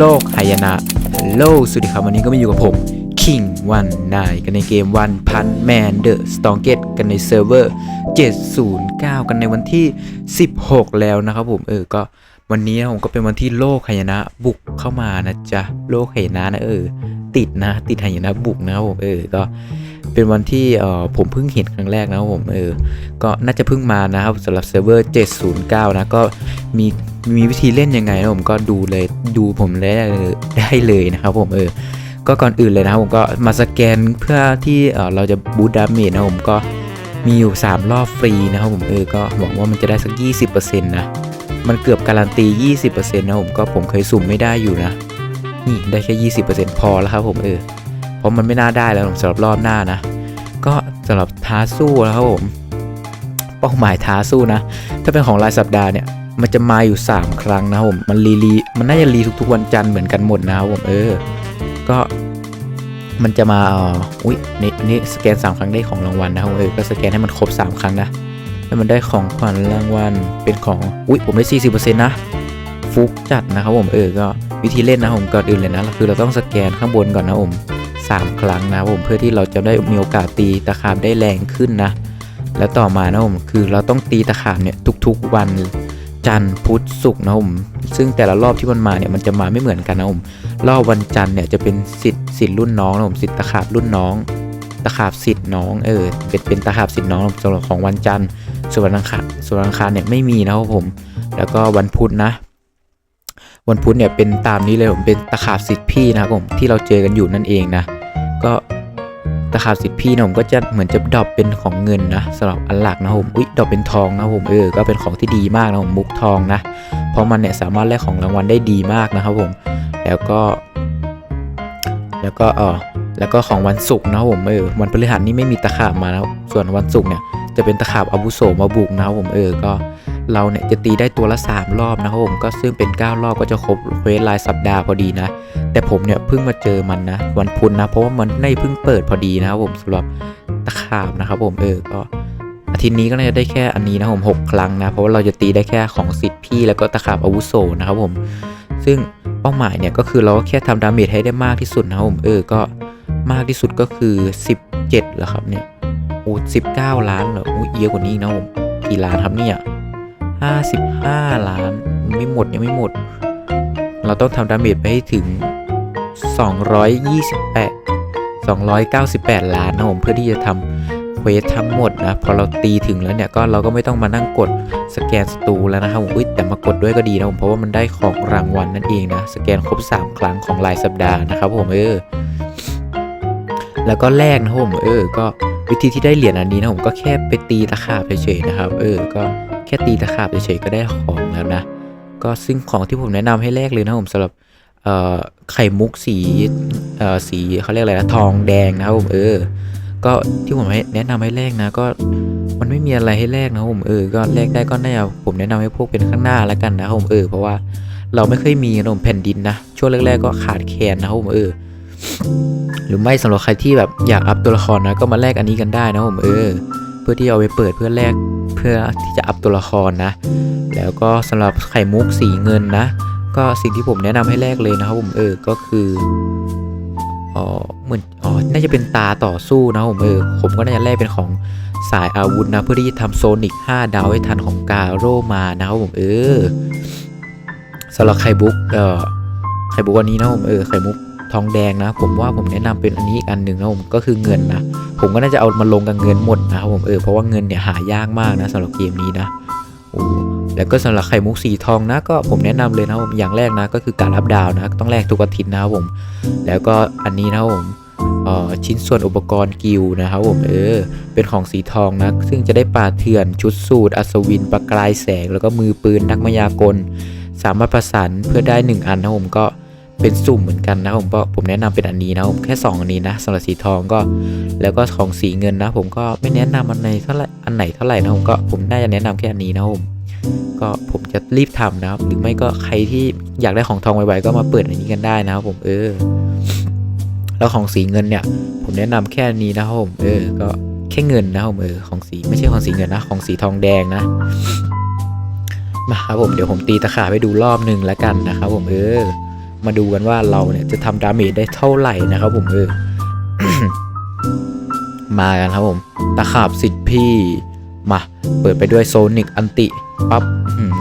โลกหายนะโลสวัสดีครับวันนี้ก็มาอยู่กับผม King วันนายกันในเกมวันพันแมนเดอะสตองเกตกันในเซิร์ฟเวอร์ 709 กันในวันที่ 16 แล้วนะครับผม เออก็วันนี้ผมก็เป็นวันที่โลกหายนะบุกเข้ามานะจ๊ะ โลกหายนะนะเออ ติดนะ ติดหายนะบุกนะครับผมเออก็เป็นวันที่เออผมเพิ่งเห็นครั้งแรกนะครับผมเออก็น่าจะเพิ่งมานะครับสำหรับเซิร์ฟเวอร์ 709 นะก็มี มีวิธีเล่นยังไงนะผมก็ดูเลยดูผมได้เลยได้เลยนะครับผมเออก็ก่อนอื่นเลยนะครับผมก็มาสแกนเพื่อที่เราจะบูตดาเมจนะผมก็มีอยู่ 3 รอบฟรีนะครับผมเออก็หวังว่ามันจะได้สัก 20%นะมันเกือบการันตี 20%นะผมก็ผมเคยสุ่มไม่ได้อยู่นะ นี่ได้แค่ 20%พอแล้วครับผมเออเพราะมันไม่น่าได้แล้วสำหรับรอบหน้านะ ก็สำหรับท้าสู้แล้วครับผมเป้าหมายท้าสู้นะ ถ้าเป็นของรายสัปดาห์เนี่ย มันจะมาอยู่ 3 ครั้งนะครับผมมันรีรีมันน่าจะรีทุกๆวันจันทร์เหมือนกันหมดนะครับผมเออ ก็มันจะมาอุ้ยนี่นี่สแกน 3 ครั้งได้ของรางวัลนะครับผมเออก็สแกนให้มันครบ 3 ครั้งนะแล้วมันได้ของขวัญรางวัลเป็นของอุ้ยผมได้ 40%นะฟุกจัดนะครับผมเออก็วิธีเล่นนะผมก่อนอื่นเลยนะคือเราต้องสแกนข้างบนก่อนนะผม3 ครั้งนะผมเพื่อที่เราจะได้มีโอกาสตีตะขาบได้แรงขึ้นนะ แล้วต่อมานะผมคือเราต้องตีตะขาบเนี่ยทุกๆวัน จันทร์พุธศุกร์นะผมซึ่งแต่ละรอบที่มันมาเนี่ยมันจะมาไม่เหมือนกันนะผมรอบวันจันทร์เนี่ยจะเป็นสิทธิ์สิทธิ์รุ่นน้องนะผมสิทธิ์ตะขาบรุ่นน้อง ตะขาบสิทธิ์น้องเออเป็นเป็นตะขาบสิทธิ์น้องสำหรับของวันจันทร์ส่วนวันอังคารส่วนวันอังคารเนี่ยไม่มีนะครับผม แล้วก็วันพุธนะ วันพุธเนี่ยเป็นตามนี้เลยผมเป็นตะขาบสิทธิ์พี่นะครับผมที่เราเจอกันอยู่นั่นเองนะก็ ตะขาบสิทธิ์พี่นะผมก็จะเหมือนจะดรอปเป็นของเงินนะสำหรับอันหลักนะผมอุ๊ยดรอปเป็นทองนะผมเออก็เป็นของที่ดีมากนะผมมุกทองนะ เพราะมันเนี่ยสามารถแลกของรางวัลได้ดีมากนะครับผม แล้วก็ แล้วก็เออแล้วก็ของวันศุกร์นะครับผมเออวันพฤหัสนี่ไม่มีตะขาบมานะส่วนวันศุกร์เนี่ยจะเป็นตะขาบอาวุโสมาบุกนะครับผมเออก็ เราเนี่ยจะตีได้ตัวละ 3 รอบนะครับผมก็ซึ่งเป็น 9 รอบก็จะครบเควสรายสัปดาห์พอดีนะ แต่ผมเนี่ยเพิ่งมาเจอมันนะ วันพุธนะ เพราะว่ามันในเพิ่งเปิดพอดีนะครับผมสำหรับตะขาบนะครับผมเออก็อาทิตย์นี้ก็น่าจะได้แค่อันนี้นะครับผมหกครั้งนะ เพราะว่าเราจะตีได้แค่ของสิทธิ์พี่แล้วก็ตะขาบอาวุโสนะครับผม ซึ่งเป้าหมายเนี่ยก็คือเราก็แค่ทำดาเมจให้ได้มากที่สุดนะครับผมเออก็มากที่สุดก็คือ 17เหรอครับเนี่ยโอ้สิบเก้าล้านเหรอโอ้เยอะกว่านี้นะผมกี่ล้านครับเนี่ย ห้าสิบห้าล้าน ไม่หมดยังไม่หมด เราต้องทำดาเมจไปให้ถึง 228 298 ล้านนะผมเพื่อที่จะทำเควสทั้งหมดนะ พอเราตีถึงแล้วเนี่ยก็เราก็ไม่ต้องมานั่งกดสแกนสตูแล้วนะครับผมอุ๊ยแต่มากดด้วยก็ดีนะผมเพราะว่ามันได้ของรางวัลนั่นเองนะ สแกนครบ 3 ครั้งของรายสัปดาห์นะครับผมเออแล้วก็แลกนะผมเออ ก็วิธีที่ได้เหรียญอันนี้นะผมก็แค่ไปตีตะขาบเฉยๆนะครับ เออ ก็ แค่ตีตะขาบเฉยๆก็ได้ของแล้วนะ ก็ซึ่งของที่ผมแนะนำให้แลกเลยนะผมสำหรับไข่มุกสีสีเขาเรียกอะไรนะทองแดงนะครับผมเออ ก็ที่ผมแนะนำให้แลกนะก็มันไม่มีอะไรให้แลกนะครับผมเออก็แลกได้ก็น่าจะผมแนะนำให้พวกเป็นข้างหน้าแล้วกันนะครับผมเออเพราะว่าเราไม่เคยมีนะผมแผ่นดินนะช่วงแรกๆก็ขาดแคลนนะครับผมเออหรือไม่สำหรับใครที่แบบอยากอัพตัวละครนะก็มาแลกอันนี้กันได้นะครับผมเออ เพื่อที่เอาไปเปิดเพื่อแลก เพื่อที่จะอัพตัวละครนะ แล้วก็สำหรับไข่มุกสีเงินนะ ก็สิ่งที่ผมแนะนำให้แลกเลยนะครับผมเออก็คืออ๋อเหมือนอ๋อน่าจะเป็นตาต่อสู้นะผมเออผมก็น่าจะแลกเป็นของสายอาวุธนะเพื่อที่จะทำโซนิก5 ดาวให้ทันของกาโรมานะครับผมเออสำหรับไข่บุกเออไข่บุกอันนี้นะผมเออไข่มุก ทองแดงนะ ผมว่าผมแนะนำเป็นอันนี้อีกอันหนึ่งนะผมก็คือเงินนะ ผมก็น่าจะเอามาลงกับเงินหมดนะครับผมเออเพราะว่าเงินเนี่ยหายากมากนะสำหรับเกมนี้นะโอ้แล้วก็สำหรับไข่มุกสีทองนะก็ผมแนะนำเลยนะผมอย่างแรกนะก็คือการรับดาวนะต้องแลกทุกอาทิตย์นะครับผม แล้วก็อันนี้นะครับผมอ่อชิ้นส่วนอุปกรณ์กิลนะครับผมเออเป็นของสีทองนะซึ่งจะได้ปลาเถื่อนชุดสูตร อัศวินประกายแสง แล้วก็มือปืนนักมายากล สามารถประสานเพื่อได้ 1 อันนะผมก็ เป็นสุ่มเหมือนกันนะผมก็ผมแนะนำเป็นอันนี้นะผมแค่2อันนี้นะสำหรับสีทองก็ แล้วก็ของสีเงินนะ ผมก็ไม่แนะนำอันไหนเท่าไหร่อันไหนเท่าไหร่นะผมก็ผมน่าจะแนะนำแค่อันนี้นะผมก็ผมจะรีบทำนะครับ หรือไม่ก็ใครที่อยากได้ของทองไวๆก็มาเปิดอันนี้กันได้นะครับผมเออ แล้วของสีเงินเนี่ย ผมแนะนำแค่อันนี้นะครับผมเออ ก็แค่เงินนะครับผมเออของสีไม่ใช่ของสีเงินนะ ของสีทองแดงนะมาครับผมเดี๋ยวผมตีตะขาบให้ดูรอบหนึ่งแล้วกันนะครับผมเออ มาดูกันว่าเราเนี่ยจะทำดาเมจได้เท่าไหร่นะครับผมเออมากันครับผม ตะขาบสิทธิ์พี่มา เปิดไปด้วยโซนิกอันติปั๊บ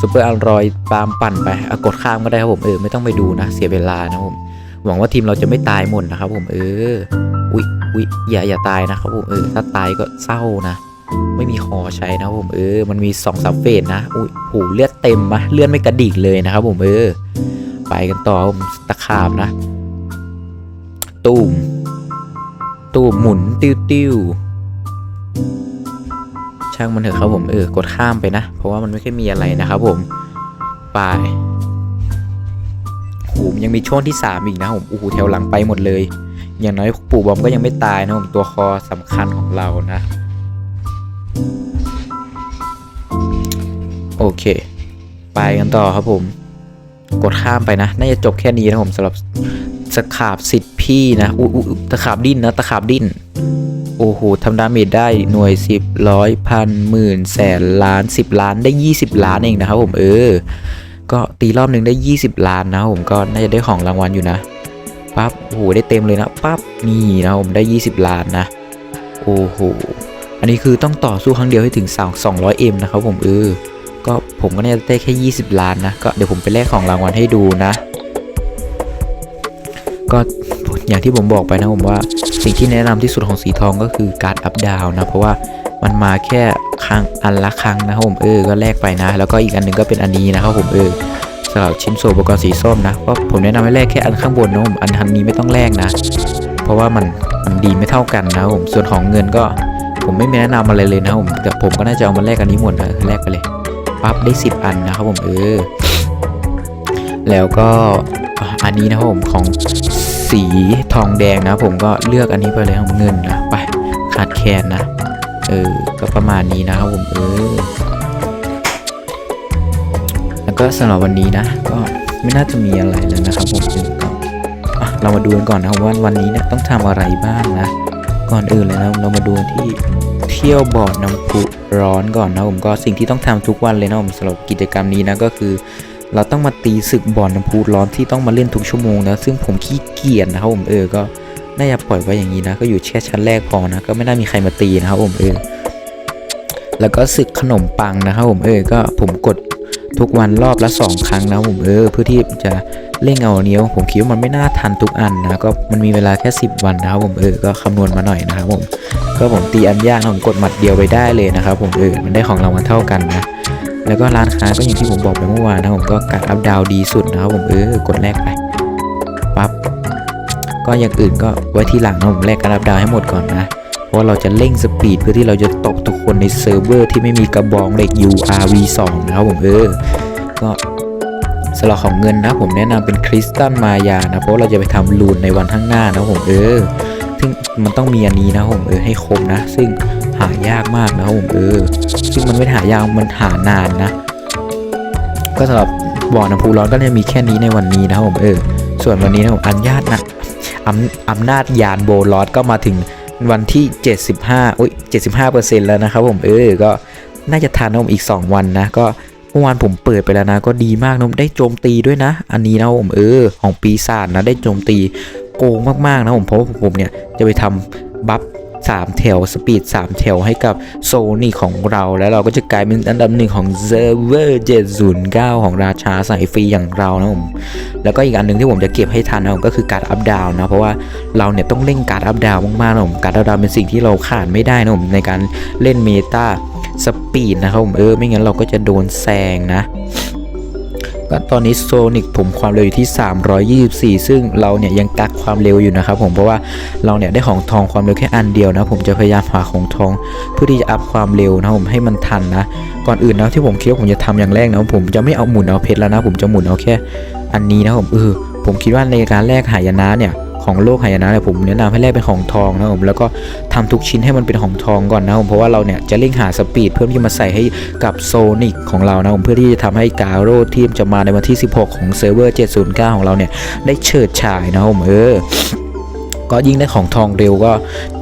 ซูเปอร์อัลรอยตามปั่นไปกดข้ามก็ได้ครับผมเออไม่ต้องไปดูนะ เสียเวลานะครับผม หวังว่าทีมเราจะไม่ตายหมดนะครับผมเออ อุ๊ยอุ๊ยอย่าอย่าตายนะครับผมเออถ้าตายก็เศร้านะ ไม่มีคอใช้นะครับผมเออ มันมีสองสามเฟสนะอุ้ยหูเลือดเต็มมะเลือดไม่กระดิกเลยนะครับผมเออ ไปกันต่อผมตะขาบนะ ตูมตูมหมุนติ้วติ้วช่างมันเถอะครับผมเออกดข้ามไปนะ เพราะว่ามันไม่ค่อยมีอะไรนะครับผมไปโหมนยังมีช่วงที่ 3 อีกนะผมโอ้โหแถวหลังไปหมดเลย อย่างน้อยปู่บอมก็ยังไม่ตายนะผมตัวคอสำคัญของเรานะ โอเค ไปกันต่อครับผม กดข้ามไปนะ น่าจะจบแค่นี้นะผมสำหรับสขาบสิทธิ์พี่นะอุ๊ยตะขาบดิ้นนะตะขาบดิ้น โอ้โหทำดาเมจได้หน่วยสิบร้อยพันหมื่นแสนล้านสิบล้านได้ยี่สิบล้านเองนะครับผมเออ ก็ตีรอบหนึ่งได้ 20 ล้านนะผมก็น่าจะได้ของรางวัลอยู่นะปั๊บโอ้โหได้เต็มเลยนะปั๊บนี่นะผมได้ 20 ล้านนะ โอ้โห อันนี้คือต้องต่อสู้ครั้งเดียวให้ถึง 200M นะครับผมเออ ก็ผมก็น่าจะได้แค่ 20 ล้านนะ ก็เดี๋ยวผมไปแลกของรางวัลให้ดูนะ ก็อย่างที่ผมบอกไปนะผมว่าสิ่งที่แนะนำที่สุดของสีทองก็คือการอัพดาวนะ เพราะว่ามันมาแค่ครั้งอันละครั้งนะครับผมเออ ก็แลกไปนะ แล้วก็อีกอันหนึ่งก็เป็นอันนี้นะครับผมเออสำหรับชิ้นส่วนอุปกรณ์สีส้มนะก็ผมแนะนำให้แลกแค่อันข้างบนนะผมอันทันนี้ไม่ต้องแลกนะ เพราะว่ามันมันดีไม่เท่ากันนะผมส่วนของเงินก็ ผมไม่มีแนะนำอะไรเลยนะผมแต่ผมก็น่าจะเอามาแลกอันนี้หมดนะแลกไปเลยปั๊บได้ 10 อันนะครับผมเออ แล้วก็อันนี้นะครับผมของสีทองแดงนะผมก็เลือกอันนี้ไปเลยของเงินนะไปขาดแคลนนะ เออ ก็ประมาณนี้นะครับผมเออ แล้วก็สำหรับวันนี้นะ ก็ไม่น่าจะมีอะไรแล้วนะครับผมเออก็เรามาดูกันก่อนนะครับว่าวันนี้เนี่ยต้องทำอะไรบ้างนะ ก่อนอื่นเลยนะเรามาดูที่เที่ยวบ่อน้ำพุร้อนก่อนนะผมก็สิ่งที่ต้องทำทุกวันเลยนะผมสำหรับกิจกรรมนี้นะก็คือ เราต้องมาตีศึกบ่อน้ำพุร้อนที่ต้องมาเล่นทุกชั่วโมงนะซึ่งผมขี้เกียจนะครับผมเออก็น่าจะปล่อยไว้อย่างนี้นะ ก็อยู่แค่ชั้นแรกพอนะ ก็ไม่น่ามีใครมาตีนะครับผมเออแล้วก็ศึกขนมปังนะครับผมเออก็ผมกด ทุกวันรอบละสองครั้งนะผมเออเพื่อที่จะเล่งเอาเนี้ยผมคิดว่ามันไม่น่าทันทุกอันนะก็มันมีเวลาแค่ 10 วันนะครับผมเออก็คำนวณมาหน่อยนะครับผมก็ผมตีอันยากผมกดหมัดเดียวไปได้เลยนะครับผมเออมันได้ของรางวัลเท่ากันนะแล้วก็ร้านค้าก็อย่างที่ผมบอกไปเมื่อวานนะผมก็การอัพดาวดีสุดนะครับผมเออกดแรกไปปั๊บก็อย่างอื่นก็ไว้ที่หลังนะผมแลกการอัพดาวให้หมดก่อนนะ เพราะว่าเราจะเร่งสปีดเพื่อที่เราจะตบทุกคนในเซิร์ฟเวอร์ที่ไม่มีกระบองเหล็ก URV2 นะครับผมเออ ก็สำหรับของเงินนะผมแนะนำเป็นคริสตัลมายานะเพราะเราจะไปทำลูนในวันข้างหน้านะผมเออ ซึ่งมันต้องมีอันนี้นะผมเออให้ครบนะ ซึ่งหายากมากนะผมเออ ซึ่งมันไม่หายากมันหานานนะ ก็สำหรับบ่อน้ำพุร้อนก็จะมีแค่นี้ในวันนี้นะครับผมเออ ส่วนวันนี้นะผมอันญาตนะอำอำนาจยานโบลอสก็มาถึง วันที่ 75อุ้ย75%แล้วนะครับผมเออก็น่าจะทานนมอีก 2 วันนะ ก็เมื่อวานผมเปิดไปแล้วนะ ก็ดีมากนมได้โจมตีด้วยนะ อันนี้นะผมเออของปีศาจนะได้โจมตีโกงมากๆนะผมเพราะผมเนี่ยจะไปทำบัฟ 3 แถวสปีด 3 แถวให้กับโซนี่ของเรา แล้วเราก็จะกลายเป็นอันดับหนึ่งของเซอร์เวอร์709 ของราชาสายฟรีอย่างเรานะผมแล้วก็อีกอันหนึ่งที่ผมจะเก็บให้ทันนะผมก็คือการอัพดาวนะเพราะว่าเราเนี่ยต้องเล่นการอัพดาวมากๆนะผมการอัพดาวเป็นสิ่งที่เราขาดไม่ได้นะผมในการเล่นเมตาสปีดนะครับผมเออไม่งั้นเราก็จะโดนแซงนะ ก็ตอนนี้โซนิกผมความเร็วอยู่ที่ 324 ซึ่งเราเนี่ยยังกักความเร็วอยู่นะครับผมเพราะว่าเราเนี่ยได้ของทองความเร็วแค่อันเดียวนะ ผมจะพยายามหาของทองเพื่อที่จะอัพความเร็วนะผมให้มันทันนะ ก่อนอื่นนะที่ผมคิดว่าผมจะทำอย่างแรกนะผมจะไม่เอาหมุนเอาเพชรแล้วนะ ผมจะหมุนเอาแค่อันนี้นะผมเออผมคิดว่าในการแลกหายนะเนี่ย ของโลกหายนะเนี่ยผมแนะนำให้แลกเป็นของทองนะผมแล้วก็ทำทุกชิ้นให้มันเป็นของทองก่อนนะผมเพราะว่าเราเนี่ยจะเร่งหาสปีดเพื่อที่มาใส่ให้กับโซนิกของเรานะผมเพื่อที่จะทำให้กาโร่ที่จะมาในวันที่ 16 ของเซิร์ฟเวอร์ 709 ของเราเนี่ยได้เฉิดฉายนะผมเออก็ยิ่งได้ของทองเร็วก็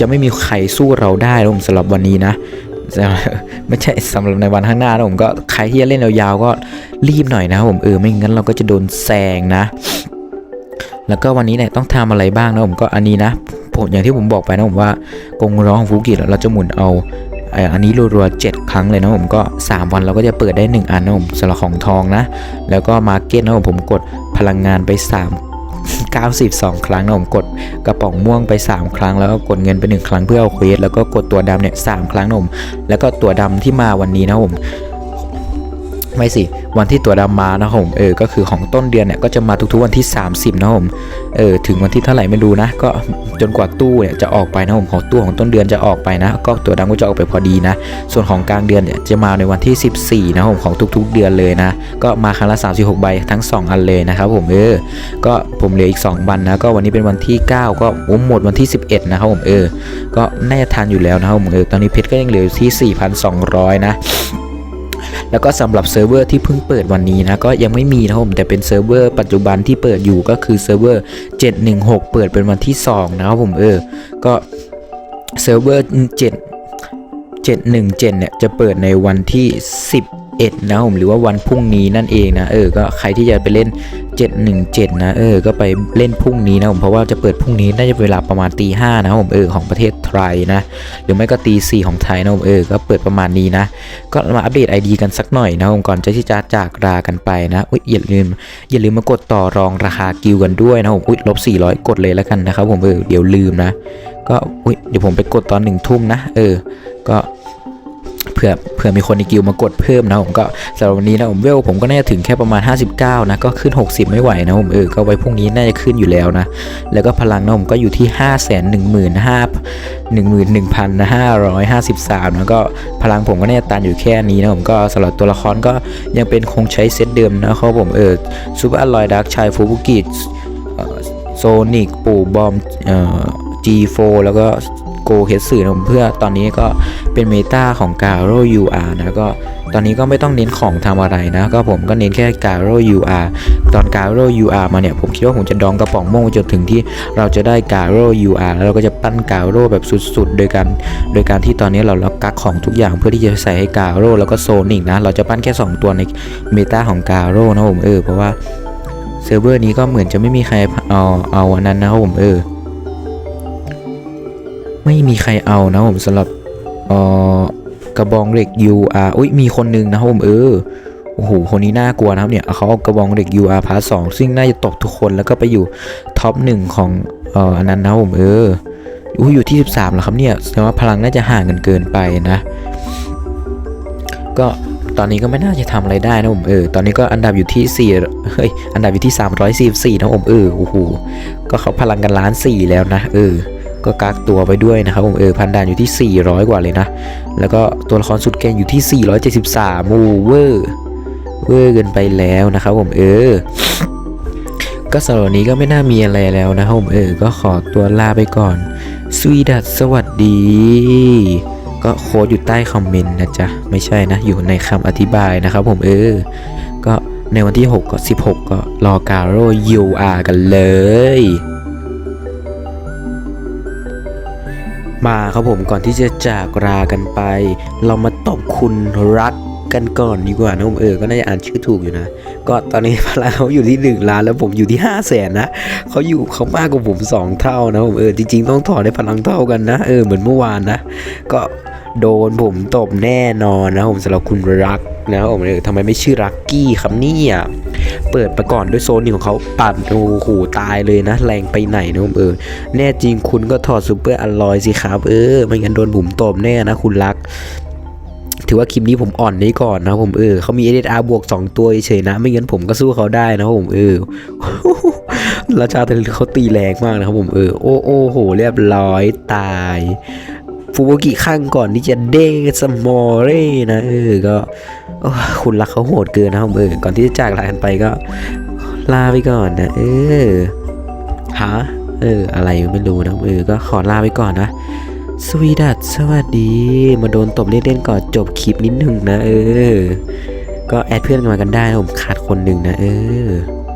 จะไม่มีใครสู้เราได้นะผมสำหรับวันนี้นะไม่ใช่สำหรับในวันข้างหน้านะผมก็ใครที่จะเล่นยาวๆก็รีบหน่อยนะผมเออไม่งั้นเราก็จะโดนแซงนะ แล้วก็วันนี้เนี่ยต้องทำอะไรบ้างนะผมก็อันนี้นะผมอย่างที่ผมบอกไปนะผมว่ากงร้องของฟูกิเราจะหมุนเอาอันนี้รัวๆ7ครั้งเลยนะผมก็ 3 วันเราก็จะเปิดได้ 1 อันนะผมสำหรับของทองนะ แล้วก็มาเก็ตนะผมผมกดพลังงานไป 3 92 ครั้งนะผมกดกระป๋องม่วงไป 3 ครั้ง แล้วก็กดเงินไป 1 ครั้งเพื่อเอาเควสแล้วก็กดตัวดำเนี่ยสามครั้งนะผมแล้วก็ตัวดำที่มาวันนี้นะผม ไม่สิ วันที่ตัวดำมานะผมเออก็คือของต้นเดือนเนี่ยก็จะมาทุกๆวันที่ 30 นะผมเออถึงวันที่เท่าไหร่ไม่รู้นะ ก็จนกว่าตู้เนี่ยจะออกไปนะผมของตู้ของต้นเดือนจะออกไปนะ ก็ตัวดำก็จะออกไปพอดีนะ ส่วนของกลางเดือนเนี่ยจะมาในวันที่ 14 นะผมของทุก ๆ เดือนเลยนะ ก็มาครั้งละ36ใบทั้ง 2 อันเลยนะครับผมเออก็ผมเหลืออีก 2 วันนะก็วันนี้เป็นวันที่ 9 ก็ผมหมดวันที่ 11 นะครับผมเออก็น่าจะทันอยู่แล้วนะครับผมเออตอนนี้เพชรก็ยังเหลืออยู่ที่ 4,200 นะ แล้วก็สำหรับเซิร์ฟเวอร์ที่เพิ่งเปิดวันนี้นะก็ยังไม่มีนะผมแต่เป็นเซิร์ฟเวอร์ปัจจุบันที่เปิดอยู่ก็คือเซิร์ฟเวอร์ 716 เปิดเป็นวันที่ 2 นะครับผมเออ ก็เซิร์ฟเวอร์7 717เนี่ยจะเปิดในวันที่ 11นะผมหรือว่าวันพรุ่งนี้นั่นเองนะเออก็ใครที่จะไปเล่น 717 นะเออก็ไปเล่นพรุ่งนี้นะผมเพราะว่าจะเปิดพรุ่งนี้น่าจะเวลาประมาณตีห้านะผมเออของประเทศไทยนะหรือไม่ก็ตีสี่ของไทยนะผมเออก็เปิดประมาณนี้นะ ก็มาอัปเดต ID กันสักหน่อยนะผมก่อนจะที่จะจากลากันไปนะอุ้ยอย่าลืมอย่าลืมมากดต่อรองราคากิวกันด้วยนะผมอุ้ยลบ400 กดเลยแล้วกันนะครับผมเออเดี๋ยวลืมนะ ก็อุ้ยเดี๋ยวผมไปกดตอนหนึ่งทุ่มนะเออก็ เผื่อเผื่อมีคนในกิวมากดเพิ่มนะผมก็สำหรับวันนี้นะผมเวลผมก็น่าจะถึงแค่ประมาณ 59 นะก็ขึ้น 60 ไม่ไหวนะผมเออก็ไว้พรุ่งนี้น่าจะขึ้นอยู่แล้วนะ แล้วก็พลังนะผมก็อยู่ที่ 5 1 1 5 11,553แล้วก็พลังผมก็เนี่ยตันอยู่แค่นี้นะผมก็สำหรับตัวละครก็ยังเป็นคงใช้เซตเดิมนะครับผมเออซูเปอร์อลอยดักชายฟูบุกิโซนิกปู่บอมเอ่อ G4 แล้วก็ โกเฮดสื่อนะผมเพื่อตอนนี้ก็เป็นเมตาของกาโร UR นะก็ตอนนี้ก็ไม่ต้องเน้นของทำอะไรนะ ก็ผมก็เน้นแค่กาโร UR ตอนกาโร UR มาเนี่ย ผมคิดว่าผมจะดองกระป๋องม่วงจนถึงที่เราจะได้กาโร UR แล้วเราก็จะปั้นกาโรแบบสุดๆ โดยการโดยการที่ตอนนี้เราเรากักของทุกอย่างเพื่อที่จะใส่ให้กาโรแล้วก็โซนิกนะ เราจะปั้นแค่ 2 ตัวในเมตาของกาโรนะผมเออเพราะว่าเซิร์ฟเวอร์นี้ก็เหมือนจะไม่มีใครเอาเอาอันนั้นนะครับผมเออ ไม่มีใครเอานะผมสำหรับเอ่อกระบองเหล็ก UR อุ้ยมีคนหนึงนะครับผมเออโอ้โหคนนี้น่ากลัวนะครับเนี่ยเขาเอากระบองเหล็ก UR พาร์ทสองซึ่งน่าจะตกทุกคนแล้วก็ไปอยู่ท็อปหนึ่งของเอ่ออันนั้นนะครับผมเอออุ้ยอยู่ที่ 13แล้วครับเนี่ยแสดงว่าพลังน่าจะห่างกันเกินไปนะ ก็ตอนนี้ก็ไม่น่าจะทำอะไรได้นะผมเออ ตอนนี้ก็อันดับอยู่ที่4เฮ้ย อันดับอยู่ที่ 344นะผมเออ โอ้โห ก็เขาพลังกันล้านสี่แล้วนะ เออ ก็กักตัวไปด้วยนะครับผมเออพันดานอยู่ที่ 400 กว่าเลยนะ แล้วก็ตัวละครสุดเก่งอยู่ที่ 473โอ้เวอร์เวอร์เกินไปแล้วนะครับผมเออ ก็สำหรับนี้ก็ไม่น่ามีอะไรแล้วนะครับผมเออ ก็ขอตัวลาไปก่อน สวีดัสสวัสดี ก็โค้ดอยู่ใต้คอมเมนต์นะจ๊ะ ไม่ใช่นะ อยู่ในคำอธิบายนะครับผมเออ ก็ในวันที่ 6 ก็ 16 ก็รอการโรยูอากันเลย มาครับผมก่อนที่จะจากลากันไป เรามาตบคุณรักกันก่อนดีกว่านะผมเออก็น่าจะอ่านชื่อถูกอยู่นะ ก็ตอนนี้พลังเขาอยู่ที่1ล้านแล้วผมอยู่ที่5 0 0แสนนะเขาอยู่เขามากกว่าผม 2 เท่านะผมเออจริงๆต้องถอดได้พลังเท่ากันนะเออเหมือนเมื่อวานนะ ก็โดนผมตบแน่นอนนะผมสำหรับคุณรักนะผมเออทำไมไม่ชื่อรักกี้ครับเนี่ย เปิดไปก่อนด้วยโซนิของเขาปัดโอ้โหตายเลยนะ แรงไปไหนนะผมเออ แน่จริงคุณก็ถอดซูเปอร์อลลอยสิครับ เออ ไม่งั้นโดนผมตบแน่นะคุณรักถือว่าคลิปนี้ผมอ่อนนี้ก่อนนะผมเออเขามี SSR บวก 2 ตัวเฉยๆนะ ไม่งั้นผมก็สู้เขาได้นะผมเออราชาเทเลเขาตีแรงมากนะครับผมเออ โอ้โอ้โหเรียบร้อยตาย ฟูโบกิข้างก่อนที่จะเด้งสมอเร่นะเออก็คุณรักเขาโหดเกินนะครับเออก่อนที่จะจากลากันไปก็ ลาไปก่อนนะ เออฮะเออ อะไรไม่รู้นะเออก็ขอลาไปก่อนนะสวีดัสสวัสดี มาโดนตบเล่นๆก่อนจบคลิปนิดหนึ่งนะ เออ ก็แอดเพื่อนกันมากันได้นะผมขาดคนหนึ่งนะ เออ